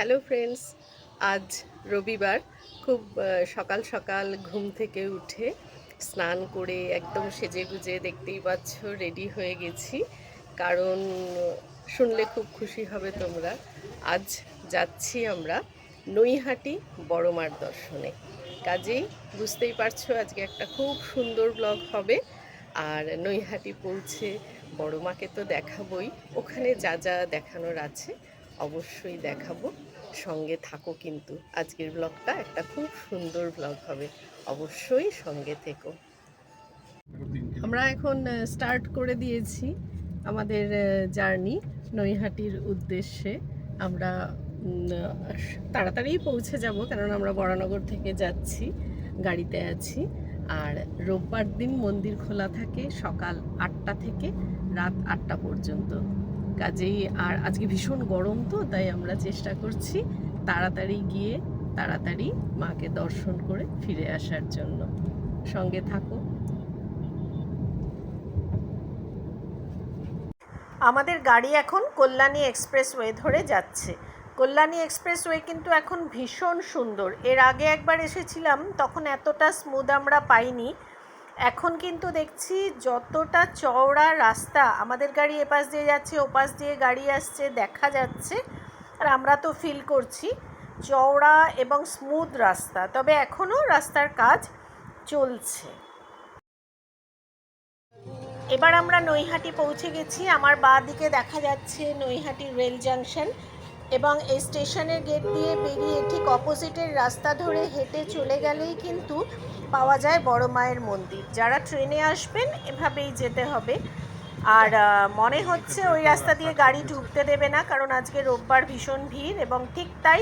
Hello friends আজ রবিবার। খুব সকাল সকাল ঘুম থেকে উঠে স্নান করে একদম সেজে গুজে দেখতেই পাচ্ছ রেডি হয়ে গেছি। কারণ, শুনলে খুব খুশি হবে তোমরা। আজ যাচ্ছি আমরা নৈহাটি বড়মার দর্শনে। কাজেই বুঝতেই পারছ, আজকে একটা খুব সুন্দর ব্লগ হবে। আর নৈহাটি পৌঁছে বড় মাকে তো দেখাবই। ওখানে যা যা দেখানোর আছে অবশ্যই দেখাবো। সঙ্গে থাকো কিন্তু। আজকের ব্লগটা একটা খুব সুন্দর ব্লগ হবে। অবশ্যই সঙ্গে থেকো। আমরা এখন স্টার্ট করে দিয়েছি আমাদের জার্নি নৈহাটির উদ্দেশ্যে। আমরা তাড়াতাড়ি পৌঁছে যাব কারণ আমরা বরানগর থেকে যাচ্ছি, গাড়িতে আছি। আর রোববার দিন মন্দির খোলা থাকে সকাল আটটা থেকে রাত আটটা পর্যন্ত। কাজেই আর আজকে ভীষণ গরম তো, তাই আমরা চেষ্টা করছি তাড়াতাড়ি গিয়ে তাড়াতাড়ি মাকে দর্শন করে ফিরে আসার জন্য। সঙ্গে থাকো। আমাদের গাড়ি এখন কল্যাণী এক্সপ্রেসওয়ে ধরে যাচ্ছে। কল্যাণী এক্সপ্রেসওয়ে কিন্তু এখন ভীষণ সুন্দর। এর আগে একবার এসেছিলাম, তখন এতটা স্মুথ আমরা পাইনি। এখন কিন্তু দেখছি যতটা চওড়া রাস্তা আমাদের গাড়ি এপাশ দিয়ে যাচ্ছে, ওপাশ দিয়ে গাড়ি আসছে, দেখা যাচ্ছে। আর আমরা তো ফিল করছি চওড়া এবং স্মুথ রাস্তা, তবে এখনও রাস্তার কাজ চলছে। এবার আমরা নৈহাটি পৌঁছে গেছি। আমার বাঁ দিকে দেখা যাচ্ছে নৈহাটি রেল জাংশন। এবং এই স্টেশনের গেট দিয়ে বেরিয়ে ঠিক অপোজিটের রাস্তা ধরে হেঁটে চলে গেলেই কিন্তু পাওয়া যায় বড় মায়ের মন্দির। যারা ট্রেনে আসবেন, এভাবেই যেতে হবে। আর মনে হচ্ছে ওই রাস্তা দিয়ে গাড়ি ঢুকতে দেবে না, কারণ আজকে রোববার ভীষণ ভিড় এবং ঠিক তাই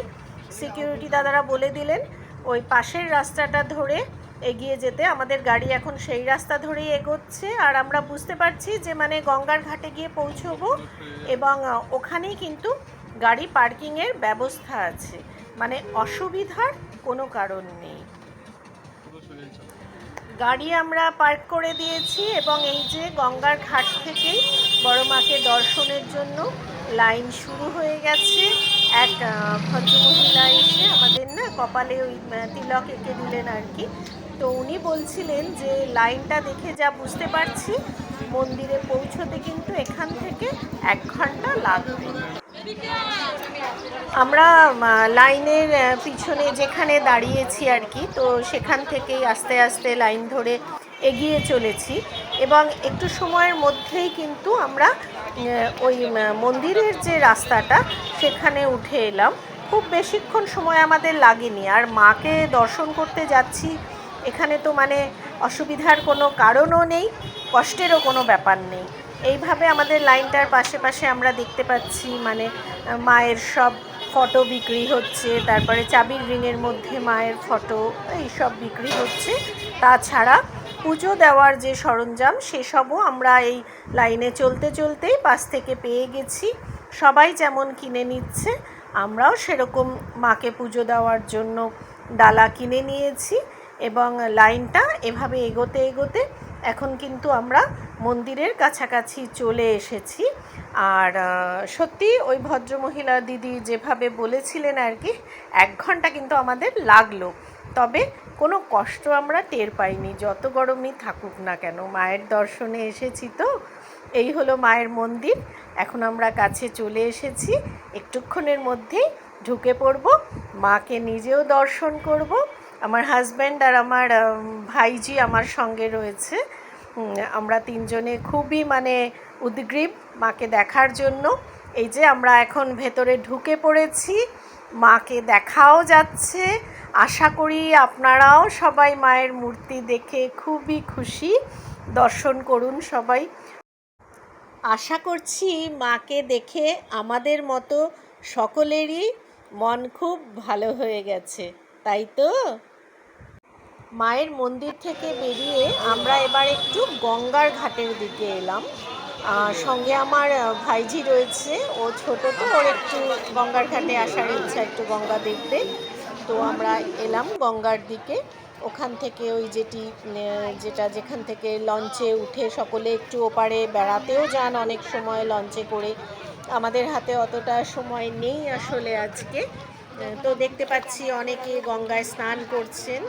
সিকিউরিটি দাদারা বলে দিলেন, ওই পাশের রাস্তাটা ধরে এগিয়ে যেতে। আমাদের গাড়ি এখন সেই রাস্তা ধরেই এগোচ্ছে। আর আমরা বুঝতে পারছি যে মানে গঙ্গার ঘাটে গিয়ে পৌঁছবো এবং ওখানেই কিন্তু গাড়ি পার্কিংয়ের ব্যবস্থা আছে। মানে অসুবিধার কোনো কারণ নেই। গাড়ি আমরা পার্ক করে দিয়েছি এবং এই যে গঙ্গার ঘাট থেকেই বড় মাকে দর্শনের জন্য লাইন শুরু হয়ে গেছে। এক ভদ্রমহিলা এসে আমাদের না কপালে ওই তিলক এঁকে দিলেন আর কি। তো উনি বলছিলেন যে লাইনটা দেখে যা বুঝতে পারছি, মন্দিরে পৌঁছতে কিন্তু এখান থেকে এক ঘণ্টা লাগবে। আমরা লাইনের পিছনে যেখানে দাঁড়িয়েছি আর কি, তো সেখান থেকেই আস্তে আস্তে লাইন ধরে এগিয়ে চলেছি। এবং একটু সময়ের মধ্যেই কিন্তু আমরা ওই মন্দিরের যে রাস্তাটা, সেখানে উঠে এলাম। খুব বেশিক্ষণ সময় আমাদের লাগেনি। আর মাকে দর্শন করতে যাচ্ছি, এখানে তো মানে অসুবিধার কোনো কারণও নেই, কষ্টেরও কোনো ব্যাপার নেই। এইভাবে আমাদের লাইনটার পাশে পাশে আমরা দেখতে পাচ্ছি মানে মায়ের সব ফটো বিক্রি হচ্ছে, তারপরে চাবির রিংয়ের মধ্যে মায়ের ফটো এইসব বিক্রি হচ্ছে। তাছাড়া পুজো দেওয়ার যে সরঞ্জাম, সেসবও আমরা এই লাইনে চলতে চলতেই পাশ থেকে পেয়ে গেছি। সবাই যেমন কিনে নিচ্ছে, আমরাও সেরকম মাকে পুজো দেওয়ার জন্য ডালা কিনে নিয়েছি এবং লাইনটা এভাবে এগোতে এগোতে এখন কিন্তু আমরা মন্দিরের কাছাকাছি চলে এসেছি। আর সত্যি ওই ভদ্রমহিলা দিদি যেভাবে বলেছিলেন আর কি, এক ঘণ্টা কিন্তু আমাদের লাগল। তবে কোনো কষ্ট আমরা টের পাইনি, যত গরমই থাকুক না কেন। মায়ের দর্শনে এসেছি তো, এই হলো মায়ের মন্দির। এখন আমরা কাছে চলে এসেছি, একটুক্ষণের মধ্যেই ঢুকে পড়ব, মাকে নিজেও দর্শন করব। আমার হাজব্যান্ড আর আমার ভাইজি আমার সঙ্গে রয়েছে। আমরা তিনজনে খুবই মানে উদ্গ্রীব মাকে দেখার জন্য। এই যে আমরা এখন ভেতরে ঢুকে পড়েছি, মাকে দেখাও যাচ্ছে। আশা করি আপনারাও সবাই মায়ের মূর্তি দেখে খুবই খুশি। দর্শন করুন সবাই। আশা করছি মাকে দেখে আমাদের মতো সকলেরই মন খুব ভালো হয়ে গেছে। তাই তো? মায়ের মন্দির থেকে বেরিয়ে আমরা এবার একটু গঙ্গার ঘাটের দিকে এলাম। সঙ্গে আমার ভাইঝি রয়েছে। ও ছোট তো, ওর একটু গঙ্গার ঘাটে আসার ইচ্ছা, একটু গঙ্গা দেখতে। তো আমরা এলাম গঙ্গার দিকে। ওখান থেকে ওই যেটি যেটা যেখান থেকে লঞ্চে উঠে সকলে একটু ওপারে বেড়াতেও যান অনেক সময় লঞ্চে করে। আমাদের হাতে অতটা সময় নেই আসলে আজকে। তো দেখতে পাচ্ছি অনেকে গঙ্গায় স্নান করছেন।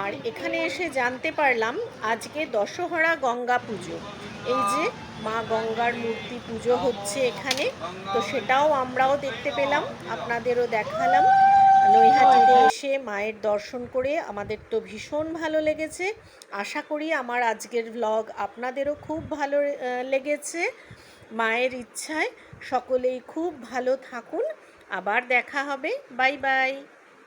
আর এখানে এসে জানতে পারলাম, আজকে দশহরা গঙ্গা পুজো। এই যে মা গঙ্গার মূর্তি পুজো হচ্ছে এখানে। তো সেটাও আমরাও দেখতে পেলাম, আপনাদেরও দেখালাম। নৈহাটিতে এসে মায়ের দর্শন করে আমাদের তো ভীষণ ভালো লেগেছে। আশা করি আমার আজকের ভ্লগ আপনাদেরও খুব ভালো লেগেছে। মায়ের ইচ্ছায় সকলেই খুব ভালো থাকুন। আবার দেখা হবে বাই বাই।